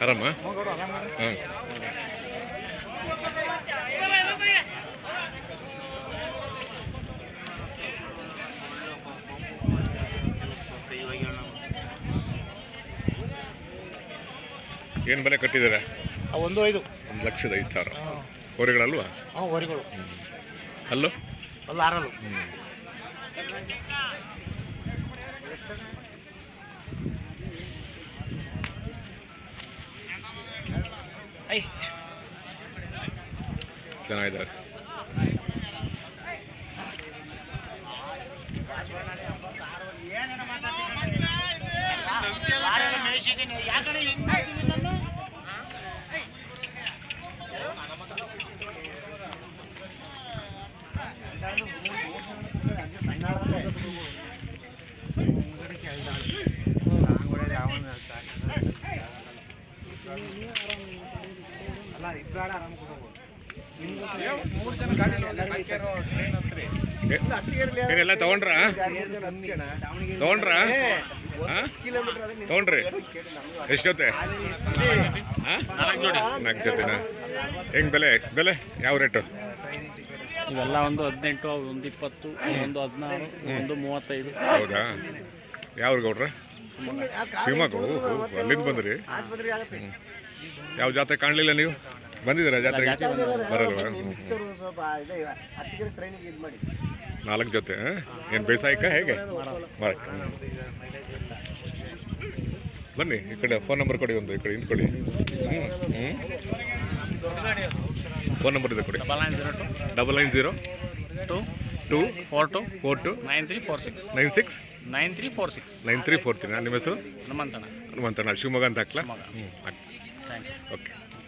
ಆರಾಮ ಹಾಂ ಏನು ಬೆಲೆ ಕಟ್ಟಿದ್ದೀರಾ? ಒಂದು ಐದು. ಒಂದು ಲಕ್ಷದ ಐದು ಸಾವಿರ. ಹೋರಿಗಳಲ್ವಾ? ಹಾಂ ಹೊರಿಗಳು. ಅಲ್ಲೋ? ಅಲ್ಲ ಆರಲ್ಲ. ಚೆನ್ನಾಗಿದ್ದಾರೆ. ಏನೆಲ್ಲ ತಗೊಂಡ್ರ? ತಗೊಂಡ್ರ? ತಗೊಂಡ್ರಿ. ಎಷ್ಟೊತ್ತೆ ನಾಲ್ಕು ಜೊತೆನಾ? ಹೆಂಗ್ ಬೆಲೆ? ಬೆಲೆ ಯಾವ ರೇಟು? ಇವೆಲ್ಲ ಒಂದು ಹದಿನೆಂಟು ಒಂದು ಇಪ್ಪತ್ತು ಒಂದು ಹದಿನಾರು ಒಂದು ಮೂವತ್ತೈದು. ಹೌದಾ? ಯಾವ ಗೌಡ್ರ? ಶಿವಮೊಗ್ಗ. ಅಲ್ಲಿಂದ ಬಂದ್ರಿ. ಯಾವ ಜಾತ್ರೆ ಕಾಣಲಿಲ್ಲ ನೀವು? ಬಂದಿದ್ದೀರಾ ಜಾತ್ರೆಗೆ? ಬರಲ್ವಾ? ಹ್ಮ್, ಹ್ಮ್. ಟ್ರೈನಿಗೆ ಇದು ಮಾಡಿ. ನಾಲ್ಕು ಜೊತೆ ಏನು ಬೇಸಾಯಕ ಹೇಗೆ? ಬನ್ನಿ ಈ ಕಡೆ ಫೋನ್ ನಂಬರ್ ಕೊಡಿ ಒಂದು ಈ ಕಡೆ ಹಿಂದೆ ಕೊಡಿ ಹ್ಞೂ ಹ್ಞೂ ಫೋನ್ ನಂಬರ್ ಇದೆ ಕೊಡಿ. Double nine zero two double nine zero two two four two four two nine three four six nine six nine three four six nine three four three ನಿಮ್ಮ ಹೆಸರು? ಹನುಮಂತನ ಹನುಮಂತಣ್ಣ ಶಿವಮೊಗ್ಗ ಅಂತ ಹಾಕ್ಲಾ?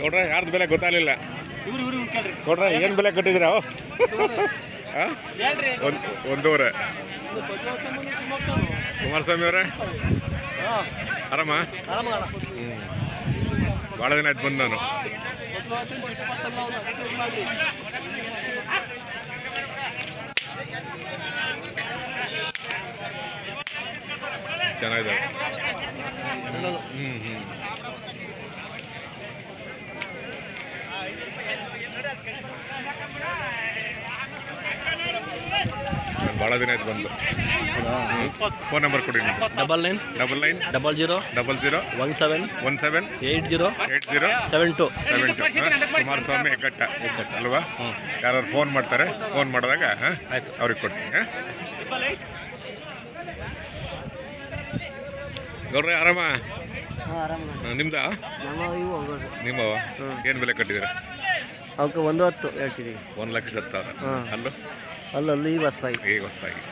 ನೋಡ್ರ ಯಾರ್ದು ಬೆಲೆ ಗೊತ್ತಾಗಲಿಲ್ಲ. ನೋಡ್ರ ಏನು ಬೆಲೆ ಕಟ್ಟಿದ್ರ ಒಂದೂವರೆ. ಕುಮಾರಸ್ವಾಮಿ ಅವರೇ? ಆರಾಮ? ಹ್ಞೂ ಭಾಳ ದಿನ ಆಯ್ತು ಬಂದು ನಾನು. ಚೆನ್ನಾಗಿದೆ. ಹ್ಞೂ ಹ್ಞೂ ಭಾಳ ದಿನ ಆಯ್ತು ಬಂದು. ಫೋನ್ ನಂಬರ್ ಕೊಡಿ double nine double nine double zero double zero one seven one seven eight zero eight zero seven two seven two Kumaraswamy Heggatta. Heggatta ಅಲ್ವಾ ಯಾರು ಫೋನ್ ಮಾಡ್ತಾರೆ? ಫೋನ್ ಮಾಡಿದಾಗ ಹಾಂ? ಆಯ್ತು. ಅವ್ರಿಗೆ ಕೊಡ್ತೀನಿ ಹಾಂ? ಗೌಡ್ರೆ ಆರಾಮ? ನಿಮ್ದ? ನಿಮ್ಮವ ಏನು ಬೆಲೆ ಕಟ್ಟಿದ್ದೀರಾ? ಅವಕ್ಕೆ ಒಂದು ಹತ್ತು ಹೇಳ್ತಿದ್ದೀವಿ ಒಂದು ಲಕ್ಷ ಹತ್ತು ಸಾವಿರ ಹಾಂ. ಅಲ್ಲೂ? ಅಲ್ಲಲ್ಲಿ ಹೊಸ್ಬಾಯಿ ಈಗ ಹೊಸದಾಗಿ.